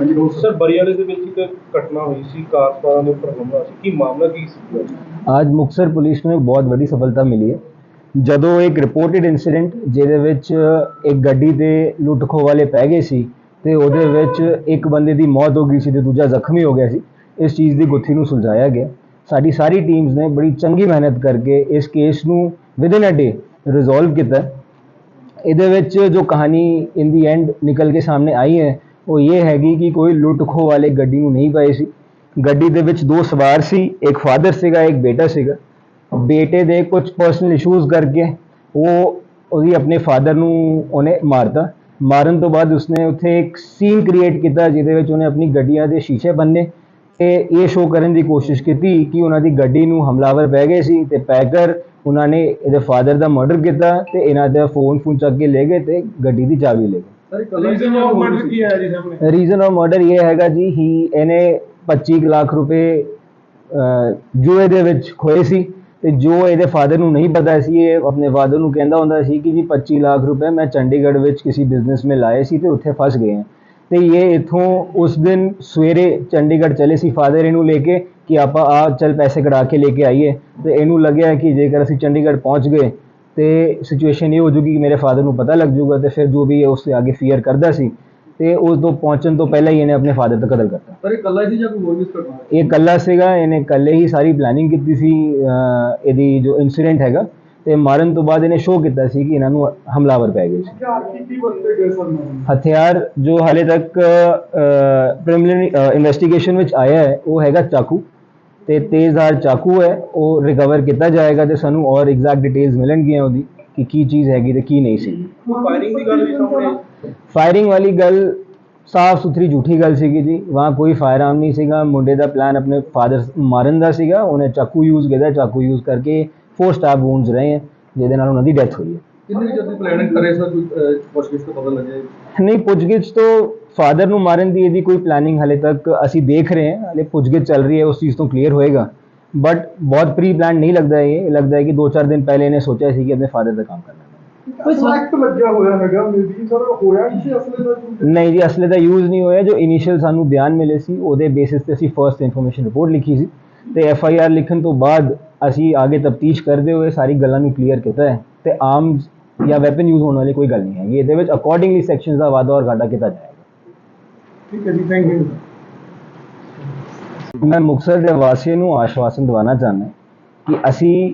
ਹਾਂਜੀ ਰੋਜ਼ ਸਰ ਬਰੀਆਲੇ ਦੇ ਵਿੱਚ ਇੱਕ ਘਟਨਾ ਹੋਈ ਸੀ ਕਾਰ ਸਵਾਰਾਂ ਦੇ ਉੱਪਰ ਹਮਲਾ ਸੀ। ਕੀ ਮਾਮਲਾ ਕੀ ਸੀ? ਅੱਜ ਮੁਕਤਸਰ ਪੁਲਿਸ ਨੂੰ ਇੱਕ ਬਹੁਤ ਵੱਡੀ ਸਫਲਤਾ ਮਿਲੀ ਹੈ। ਜਦੋਂ ਇੱਕ ਰਿਪੋਰਟਡ ਇਨਸੀਡੈਂਟ ਜਿਹਦੇ ਵਿੱਚ ਇੱਕ ਗੱਡੀ ਦੇ ਲੁੱਟ ਖੋਹ ਵਾਲੇ ਪੈ ਗਏ ਸੀ ਤੇ ਉਹਦੇ ਵਿੱਚ ਇੱਕ ਬੰਦੇ ਦੀ ਮੌਤ ਹੋ ਗਈ ਸੀ ਤੇ ਦੂਜਾ ਜ਼ਖਮੀ ਹੋ ਗਿਆ ਸੀ ਇਸ ਚੀਜ਼ ਦੀ ਗੁੱਥੀ ਨੂੰ ਸੁਲਝਾਇਆ ਗਿਆ। ਸਾਡੀ ਸਾਰੀ ਟੀਮਸ ਨੇ ਬੜੀ ਚੰਗੀ ਮਿਹਨਤ ਕਰਕੇ ਇਸ ਕੇਸ ਨੂੰ ਵਿਦਿਨ ਅ ਡੇ ਰਿਜ਼ੋਲਵ ਕੀਤਾ। ਇਹਦੇ ਵਿੱਚ ਜੋ ਕਹਾਣੀ ਇਨ ਦੀ ਐਂਡ ਨਿਕਲ ਕੇ ਸਾਹਮਣੇ ਆਈ ਹੈ ਉਹ ਇਹ ਹੈਗੀ ਕਿ ਕੋਈ ਲੁੱਟ ਖੋਹ ਵਾਲੇ ਗੱਡੀ ਨੂੰ ਨਹੀਂ ਪਏ ਸੀ। ਗੱਡੀ ਦੇ ਵਿੱਚ ਦੋ ਸਵਾਰ ਸੀ, ਇੱਕ ਫਾਦਰ ਸੀਗਾ, ਇੱਕ ਬੇਟਾ ਸੀਗਾ। ਬੇਟੇ ਦੇ ਕੁਝ ਪਰਸਨਲ ਇਸ਼ੂਜ਼ ਕਰਕੇ ਉਹ ਉਹਦੀ ਆਪਣੇ ਫਾਦਰ ਨੂੰ ਉਹਨੇ ਮਾਰਤਾ। ਮਾਰਨ ਤੋਂ ਬਾਅਦ ਉਸਨੇ ਉੱਥੇ ਇੱਕ ਸੀਨ ਕ੍ਰੀਏਟ ਕੀਤਾ ਜਿਹਦੇ ਵਿੱਚ ਉਹਨੇ ਆਪਣੀ ਗੱਡੀਆਂ ਦੇ ਸ਼ੀਸ਼ੇ ਬੰਨੇ ਤੇ ਇਹ ਸ਼ੋਅ ਕਰਨ ਦੀ ਕੋਸ਼ਿਸ਼ ਕੀਤੀ ਕਿ ਉਹਨਾਂ ਦੀ ਗੱਡੀ ਨੂੰ ਹਮਲਾਵਰ ਪੈ ਗਏ ਸੀ ਤੇ ਪੈ ਕਰ ਉਹਨਾਂ ਨੇ ਇਹਦੇ ਫਾਦਰ ਦਾ ਮਰਡਰ ਕੀਤਾ ਤੇ ਇਹਨਾਂ ਦਾ ਫੋਨ ਫੋਨ ਚੱਕ ਕੇ ਲੈ ਗਏ ਤੇ ਗੱਡੀ ਦੀ ਚਾਬੀ ਲੈ ਗਏ। ਰੀਜ਼ਨ ਆਫ ਮਰਡਰ ਕੀ ਹੈ ਜੀ ਸਾਹਮਣੇ? ਰੀਜ਼ਨ ਆਫ ਮਰਡਰ ਇਹ ਹੈਗਾ ਜੀ ਹੀ ਇਹਨੇ 25 ਕੁ ਲੱਖ ਰੁਪਏ ਜੂਏ ਦੇ ਵਿੱਚ ਖੋਏ ਸੀ ਤੇ ਜੋ ਇਹਦੇ ਫਾਦਰ ਨੂੰ ਨਹੀਂ ਪਤਾ ਸੀ ਇਹ ਆਪਣੇ ਫਾਦਰ ਨੂੰ ਕਹਿੰਦਾ ਹੁੰਦਾ ਸੀ ਕਿ ਜੀ 25 ਲੱਖ ਰੁਪਏ ਮੈਂ ਚੰਡੀਗੜ੍ਹ ਵਿੱਚ ਕਿਸੇ ਬਿਜ਼ਨਸ में ਲਾਏ ਸੀ ਤੇ ਉੱਥੇ ਫਸ ਗਏ ਹਾਂ ਤੇ ਇਹ ਇਥੋਂ ਉਸ ਦਿਨ ਸਵੇਰੇ ਚੰਡੀਗੜ੍ਹ ਚਲੇ ਸੀ ਫਾਦਰ ਇਹਨੂੰ ਲੈ ਕੇ ਕਿ ਆਪਾਂ ਆ ਚੱਲ ਪੈਸੇ ਕਢਾ ਕੇ ਲੈ ਕੇ ਆਈਏ। ਤੇ ਇਹਨੂੰ ਲੱਗਿਆ ਕਿ ਜੇਕਰ ਅਸੀਂ ਚੰਡੀਗੜ੍ਹ ਪਹੁੰਚ ਗਏ ਤੇ ਸਿਚੁਏਸ਼ਨ ਇਹ ਹੋ ਜੂਗੀ ਕਿ ਮੇਰੇ ਫਾਦਰ ਨੂੰ ਪਤਾ ਲੱਗ ਜੂਗਾ ਤੇ ਫਿਰ ਜੋ ਵੀ ਉਸ ਤੋਂ ਅੱਗੇ ਫੀਅਰ ਕਰਦਾ ਸੀ ਤੇ ਉਸ ਤੋਂ ਪਹੁੰਚਣ ਤੋਂ ਪਹਿਲਾਂ ਹੀ ਇਹਨੇ ਆਪਣੇ ਫਾਦਰ ਦਾ ਕਤਲ ਕਰਤਾ। ਪਰ ਇਹ ਕੱਲਾ ਸੀ ਜਾਂ ਕੋਈ ਹੋਰ ਵੀ ਇਸ ਘਟਨਾ ਇਹ ਕੱਲਾ ਸੀਗਾ ਇਹਨੇ ਇਕੱਲੇ ਹੀ ਸਾਰੀ ਪਲੈਨਿੰਗ ਕੀਤੀ ਸੀ ਅਹ ਇਹਦੀ ਜੋ ਇਨਸੀਡੈਂਟ ਹੈਗਾ ਤੇ ਮਾਰਨ ਤੋਂ ਬਾਅਦ ਇਹਨੇ ਸ਼ੋਅ ਕੀਤਾ ਸੀ ਕਿ ਇਹਨਾਂ ਨੂੰ ਹਮਲਾਵਰ ਪੈ ਗਏ ਸੀ। ਹਥਿਆਰ ਕੀ ਕੀ ਵਰਤੇ ਗਏ ਸਰ ਹਥਿਆਰ ਜੋ ਹਾਲੇ ਤੱਕ ਪ੍ਰੀਲਿਮਿਨਰੀ ਇਨਵੈਸਟੀਗੇਸ਼ਨ ਵਿੱਚ ਆਇਆ ਹੈ ਉਹ ਹੈਗਾ ਚਾਕੂ। ਤੇ ਤੇਜ਼ਧਾਰ ਚਾਕੂ ਹੈ ਉਹ ਰਿਕਵਰ ਕੀਤਾ ਜਾਏਗਾ ਤੇ ਸਾਨੂੰ ਔਰ ਐਗਜ਼ੈਕਟ ਡਿਟੇਲਸ ਮਿਲਣਗੀਆਂ ਉਹਦੀ ਕਿ ਕੀ ਚੀਜ਼ ਹੈਗੀ ਤੇ ਕੀ ਨਹੀਂ ਸੀ। ਫਾਇਰਿੰਗ ਦੀ ਗੱਲ ਵੀ ਸਾਹਮਣੇ ਫਾਇਰਿੰਗ ਵਾਲੀ ਗੱਲ ਸਾਫ਼ ਸੁਥਰੀ ਝੂਠੀ ਗੱਲ ਸੀਗੀ ਜੀ ਵਹਾਂ ਕੋਈ ਫਾਇਰ ਆਰਮ ਨਹੀਂ ਸੀਗਾ ਮੁੰਡੇ ਦਾ ਪਲਾਨ ਆਪਣੇ ਫਾਦਰ ਮਾਰਨ ਦਾ ਸੀਗਾ ਉਹਨੇ ਚਾਕੂ ਯੂਜ਼ ਕੀਤਾ ਚਾਕੂ ਯੂਜ਼ ਕਰਕੇ ਫੋਰ ਸਟਾਰ ਵੂਨਸ ਰਹੇ ਜਿਹਦੇ ਨਾਲ ਉਹਨਾਂ ਦੀ ਡੈਥ ਹੋਈ ਹੈ। ਕਿੰਨੀ ਜਲਦੀ ਪਲੈਨਿੰਗ ਕਰੇ ਸਰ? ਪੁੱਛਗਿੱਛ ਤੋਂ ਪਤਾ ਲੱਗੇ ਨਹੀਂ ਪੁੱਛਗਿੱਛ ਤੋਂ ਫਾਦਰ ਨੂੰ ਮਾਰਨ ਦੀ ਇਹਦੀ ਕੋਈ ਪਲੈਨਿੰਗ ਹਲੇ ਤੱਕ ਅਸੀਂ ਦੇਖ ਰਹੇ ਹਾਂ। ਹਲੇ ਪੁੱਛਗਿੱਛ ਚੱਲ ਰਹੀ ਹੈ ਉਸ ਚੀਜ਼ ਤੋਂ ਕਲੀਅਰ ਹੋਏਗਾ। ਬਟ ਬਹੁਤ ਪ੍ਰੀ ਪਲਾਨ ਨਹੀਂ ਲੱਗਦਾ ਇਹ। ਲੱਗਦਾ ਹੈ ਕਿ 2-4 ਦਿਨ ਪਹਿਲੇ ਇਹਨੇ ਸੋਚਿਆ ਸੀ ਕਿ ਆਪਣੇ ਫਾਦਰ ਦਾ ਕੰਮ ਕਰਨਾ ਹੈ। ਕੋਈ ਸਲੈਕਟ ਲੱਗਿਆ ਹੋਇਆ ਹੈਗਾ ਮੇਬੀ ਸਰ ਹੋਇਆ ਕਿਸੇ ਅਸਲੇ ਦਾ ਨਹੀਂ ਜੀ ਅਸਲੇ ਦਾ ਯੂਜ਼ ਨਹੀਂ ਹੋਇਆ। ਜੋ ਇਨੀਸ਼ੀਅਲ ਸਾਨੂੰ ਬਿਆਨ ਮਿਲੇ ਸੀ ਉਹਦੇ ਬੇਸਿਸ ਤੇ ਅਸੀਂ ਫਰਸਟ ਇਨਫੋਰਮੇਸ਼ਨ ਰਿਪੋਰਟ ਲਿਖੀ ਸੀ। ਤੇ ਐਫ ਆਈ ਆਰ ਲਿਖਣ ਤੋਂ ਬਾਅਦ ਅਸੀਂ ਅੱਗੇ ਤਫਤੀਸ਼ ਕਰਦੇ ਹੋਏ ਸਾਰੀ ਗੱਲਾਂ ਨੂੰ ਕਲੀਅਰ ਕੀਤਾ ਹੈ। ਤੇ ਆਰਮਸ ਜਾਂ ਵੈਪਨ ਯੂਜ਼ ਹੋਣ ਵਾਲੀ ਕੋਈ ਗੱਲ ਨਹੀਂ ਹੈਗੀ। ਇਹਦੇ ਵਿੱਚ ਅਕੋਰਡਿੰਗਲੀ ਸੈਕਸ਼ਨਸ ਦਾ ਵਾਧਾ ਔਰ ਘਾਟਾ ਕੀਤਾ ਜਾਏਗਾ। ਠੀਕ ਹੈ ਜੀ ਥੈਂਕ ਯੂ ਮੈਂ ਮੁਕਤਸਰ ਦੇ ਵਾਸੀਆਂ ਨੂੰ ਆਸ਼ਵਾਸਨ ਦਿਵਾਉਣਾ ਚਾਹੁੰਦਾ ਕਿ ਅਸੀਂ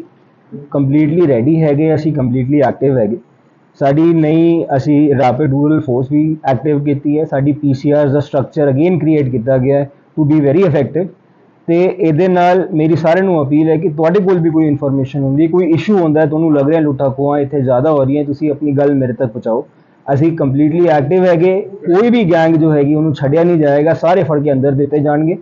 ਕੰਪਲੀਟਲੀ ਰੈਡੀ ਹੈਗੇ ਅਸੀਂ ਕੰਪਲੀਟਲੀ ਐਕਟਿਵ ਹੈਗੇ। ਸਾਡੀ ਨਈ ਅਸੀਂ ਰੈਪਿਡ ਰੂਰਲ ਫੋਰਸ ਵੀ ਐਕਟਿਵ ਕੀਤੀ ਹੈ। ਸਾਡੀ ਪੀਸੀਆਰਸ ਦਾ ਸਟਰਕਚਰ ਅਗੇਨ ਕ੍ਰੀਏਟ ਕੀਤਾ ਗਿਆ ਹੈ ਟੂ ਬੀ ਵੈਰੀ ਇਫੈਕਟਿਵ ਤੇ ਇਹਦੇ ਨਾਲ ਮੇਰੀ ਸਾਰਿਆਂ ਨੂੰ ਅਪੀਲ ਹੈ ਕਿ ਤੁਹਾਡੇ ਕੋਲ ਵੀ ਕੋਈ ਇਨਫੋਰਮੇਸ਼ਨ ਹੁੰਦੀ ਹੈ ਕੋਈ ਇਸ਼ੂ ਹੁੰਦਾ ਹੈ ਤੁਹਾਨੂੰ ਲੱਗ ਰਿਹਾ ਲੁੱਟਾ ਖੋਹਾਂ ਇੱਥੇ ਜ਼ਿਆਦਾ ਹੋ ਰਹੀਆਂ ਤੁਸੀਂ ਆਪਣੀ ਗੱਲ ਮੇਰੇ ਤੱਕ ਪਹੁੰਚਾਓ। ਅਸੀਂ ਕੰਪਲੀਟਲੀ ਐਕਟਿਵ ਹੈਗੇ ਕੋਈ ਵੀ ਗੈਂਗ ਜੋ ਹੈਗੀ ਉਹਨੂੰ ਛੱਡਿਆ ਨਹੀਂ ਜਾਏਗਾ ਸਾਰੇ ਫੜ ਕੇ ਅੰਦਰ ਦਿੱਤੇ ਜਾਣਗੇ।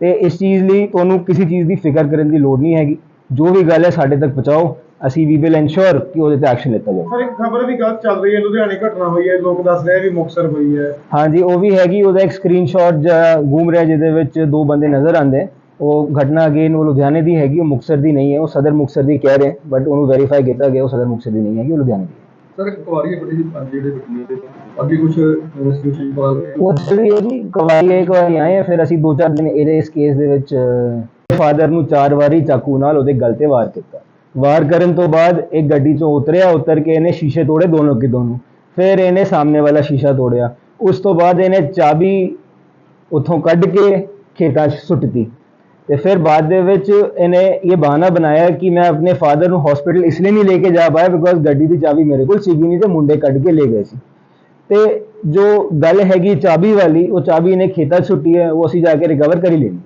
ਤੇ ਇਸ ਚੀਜ਼ ਲਈ ਤੁਹਾਨੂੰ ਕਿਸੇ ਚੀਜ਼ ਦੀ ਫਿਕਰ ਕਰਨ ਦੀ ਲੋੜ ਨਹੀਂ ਹੈਗੀ। ਜੋ ਵੀ ਗੱਲ ਹੈ ਸਾਡੇ ਤੱਕ ਪਹੁੰਚਾਓ ਅਸੀਂ ਵੀ ਵਿਲ ਇਨਸ਼ੋਰ ਕਿ ਉਹਦੇ ਤੇ ਐਕਸ਼ਨ ਲਿੱਤਾ ਜਾਵੇ। ਸਰ ਇੱਕ ਖਬਰ ਵੀ ਗਲਤ ਚੱਲ ਰਹੀ ਹੈ ਲੁਧਿਆਣੇ ਘਟਨਾ ਹੋਈ ਹੈ ਲੋਕ ਦੱਸ ਰਹੇ ਵੀ ਮੁਕਸਰ ਹੋਈ ਹੈ। ਹਾਂਜੀ ਉਹ ਵੀ ਹੈਗੀ ਉਹਦਾ ਇੱਕ ਸਕਰੀਨਸ਼ਾਟ ਘੂਮ ਰਿਹਾ ਜਿਹਦੇ ਵਿੱਚ ਦੋ ਬੰਦੇ ਨਜ਼ਰ ਆਉਂਦੇ ਹੈ। ਉਹ ਘਟਨਾ ਅਗੇਨ ਉਹ ਲੁਧਿਆਣੇ ਦੀ ਹੈਗੀ ਉਹ ਮੁਕਤਸਰ ਦੀ ਨਹੀਂ ਹੈ ਉਹ ਸਦਰ ਮੁਕਤਸਰ ਦੀ ਕਹਿ ਰਹੇ ਬਟ ਉਹਨੂੰ ਵੈਰੀਫਾਈ ਕੀਤਾ ਗਿਆ ਉਹ ਸਦਰ ਮੁਕਤਸਰ ਦੀ ਨਹੀਂ ਹੈਗੀ ਉਹ ਲੁਧਿਆਣੇ ਦੀ ਸਰ ਬੜੀ ਜਿਹੜੇ ਬਟਨੇ ਅੱਗੇ ਕੁਝ ਉਹ ਜਿਹੜੀ ਕਵਾਈ ਇੱਕ ਵਾਰੀ ਆਏ ਆ ਫਿਰ ਅਸੀਂ ਦੋ ਚਾਰ ਦਿਨ ਇਹਦੇ ਇਸ ਕੇਸ ਦੇ ਵਿੱਚ ਫਾਦਰ ਨੂੰ ਚਾਰ ਵਾਰੀ ਚਾਕੂ ਨਾਲ ਉਹਦੇ ਗਲ ਤੇ ਵਾਰ ਕੀਤਾ। ਵਾਰ ਕਰਨ ਤੋਂ ਬਾਅਦ ਇੱਕ ਗੱਡੀ ਚੋਂ ਉਤਰਿਆ ਉਤਰ ਕੇ ਇਹਨੇ ਸ਼ੀਸ਼ੇ ਤੋੜੇ ਦੋਨੋਂ ਕੇ ਦੋਨੋਂ। ਫਿਰ ਇਹਨੇ ਸਾਹਮਣੇ ਵਾਲਾ ਸ਼ੀਸ਼ਾ ਤੋੜਿਆ। ਉਸ ਤੋਂ ਬਾਅਦ ਇਹਨੇ ਚਾਬੀ ਉੱਥੋਂ ਕੱਢ ਕੇ ਖੇਤਾਂ 'ਚ ਸੁੱਟਤੀ। ਤੇ ਫਿਰ ਬਾਅਦ ਦੇ ਵਿੱਚ ਇਹਨੇ ਇਹ ਬਹਾਨਾ ਬਣਾਇਆ ਕਿ ਮੈਂ ਆਪਣੇ ਫਾਦਰ ਨੂੰ ਹਸਪੀਟਲ ਇਸ ਲਈ ਨਹੀਂ ਲੈ ਕੇ ਜਾ ਪਾਇਆ ਬਿਕੋਜ਼ ਗੱਡੀ ਦੀ ਚਾਬੀ ਮੇਰੇ ਕੋਲ ਸੀਗੀ ਨਹੀਂ ਤੇ ਮੁੰਡੇ ਕੱਢ ਕੇ ਲੈ ਗਏ ਸੀ। ਤੇ ਜੋ ਗੱਲ ਹੈਗੀ ਚਾਬੀ ਵਾਲੀ, ਉਹ ਚਾਬੀ ਇਹਨੇ ਖੇਤਾਂ 'ਚ ਸੁੱਟੀ ਹੈ, ਉਹ ਅਸੀਂ ਜਾ ਕੇ ਰਿਕਵਰ ਕਰੀ ਹੀ ਲੈਣੀ